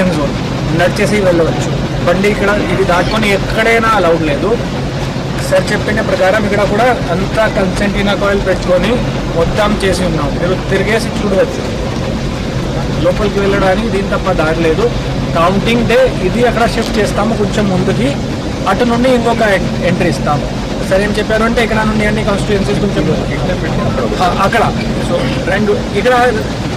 ఏం జోన్. నడిచేసి వెళ్ళవచ్చు. బండి ఇక్కడ ఇది దాటుకొని ఎక్కడైనా అలౌడ్ లేదు. సార్ చెప్పిన ప్రకారం ఇక్కడ కూడా అంతా కన్సెంటీనా కాయిల్ పెట్టుకొని మొత్తం చేసి ఉన్నాం. మీరు తిరిగేసి చూడవచ్చు. లోపలికి వెళ్ళడానికి దీని తప్ప దారి లేదు. కౌంటింగ్ డే ఇది అక్కడ షిఫ్ట్ చేస్తాము కొంచెం ముందుకి. అటు నుండి ఇంకొక ఎంట్రీ ఇస్తాము. సార్ ఏం చెప్పారు అంటే ఇక్కడ నుండి అన్ని కాన్స్టిట్యుయెన్సీస్ కొంచెం అక్కడ. సో రెండు ఇక్కడ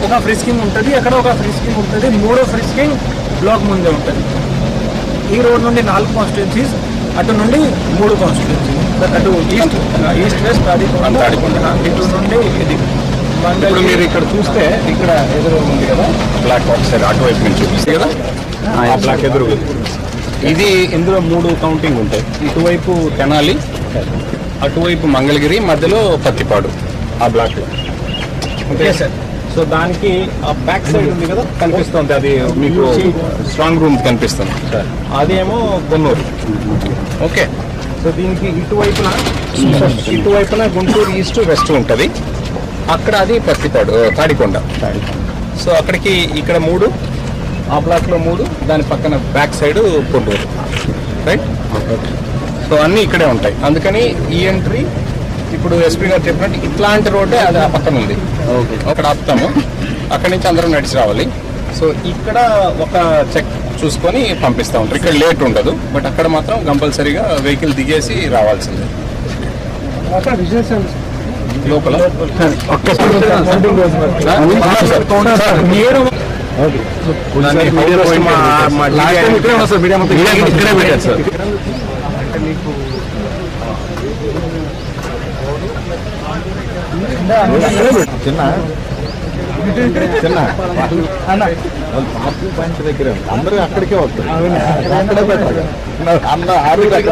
ఒక ఫ్రిస్కింగ్ ఉంటుంది అక్కడ ఒక ఫ్రిస్కింగ్ ఉంటుంది మూడో ఫ్రిస్కింగ్ బ్లాక్ ముందే ఉంటుంది. ఈ రోడ్ నుండి నాలుగు కాన్స్టిట్యున్సీస్ అటు నుండి మూడు కాన్స్టిట్యున్సీస్ అటు ఈస్ట్ ఈస్ట్ వెస్ట్ అది. ఇటు నుండి ఇది. ఇప్పుడు మీరు ఇక్కడ చూస్తే ఇక్కడ ఎదురు ఉంది కదా? బ్లాక్ ఒకసారి అటువైపు నుంచి చూస్తే కదా? ఆ బ్లాక్ ఎదురు ఇది ఇందులో మూడు కౌంటింగ్ ఉంటాయి. ఇటువైపు తెనాలి అటువైపు మంగళగిరి మధ్యలో పత్తిపాడు ఆ బ్లాక్లో. Okay sir. సో దానికి ఆ బ్యాక్ సైడ్ ఉంది కదా కనిపిస్తుంది. అది మీకు స్ట్రాంగ్ రూమ్ కనిపిస్తుంది. అదేమో కొన్నూరు ఓకే. సో దీనికి ఇటువైపున ఇటువైపున గుంటూరు ఈస్ట్ వెస్ట్ ఉంటుంది. అక్కడ అది పత్తిపాడు తాడికొండ. సో అక్కడికి ఇక్కడ మూడు ఆ బ్లాక్లో మూడు దాని పక్కన బ్యాక్ సైడ్ కొన్నూరు రైట్ సో అన్నీ ఇక్కడే ఉంటాయి. అందుకని ఈ ఎంట్రీ ఇప్పుడు ఎస్పీ గారు చెప్పినట్టు ఇట్లాంటి రోడ్డే అది ఆ పక్కన ఉంది. అక్కడ ఆపుతాము. అక్కడి నుంచి అందరం నడిచి రావాలి. సో ఇక్కడ ఒక చెక్ చూసుకొని పంపిస్తా ఉంటారు. ఇక్కడ లేట్ ఉండదు బట్ అక్కడ మాత్రం కంపల్సరీగా వెహికల్ దిగేసి రావాల్సిందే. లోపల? మీరు దాన్ని మా- మా మీడియా ఇక్కడే పెట్టారు సార్ చిన్న చిన్న పార్టీ పాయింట్ దగ్గర అందరూ అక్కడికే వస్తారు. అక్కడే పెట్టారు అన్న ఆరు అక్కడికే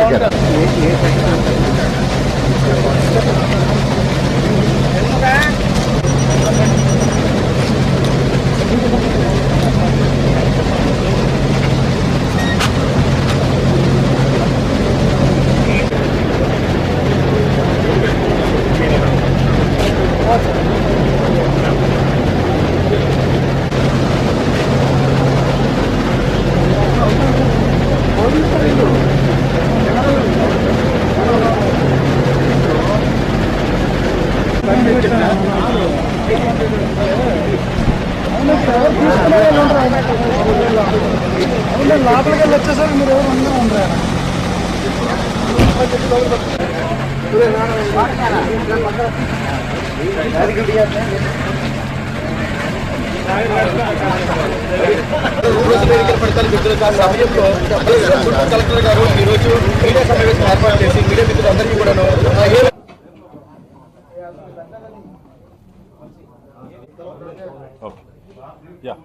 లోపలికి వెళ్ళి వచ్చేసరికి మీరు ఎవరు అందరూ ఉండరు కలెక్టర్ గారు ఈరోజు మీడియా సమావేశం ఏర్పాటు చేసి మీడియా మిత్రులందరికీ కూడాను Okay. Yeah.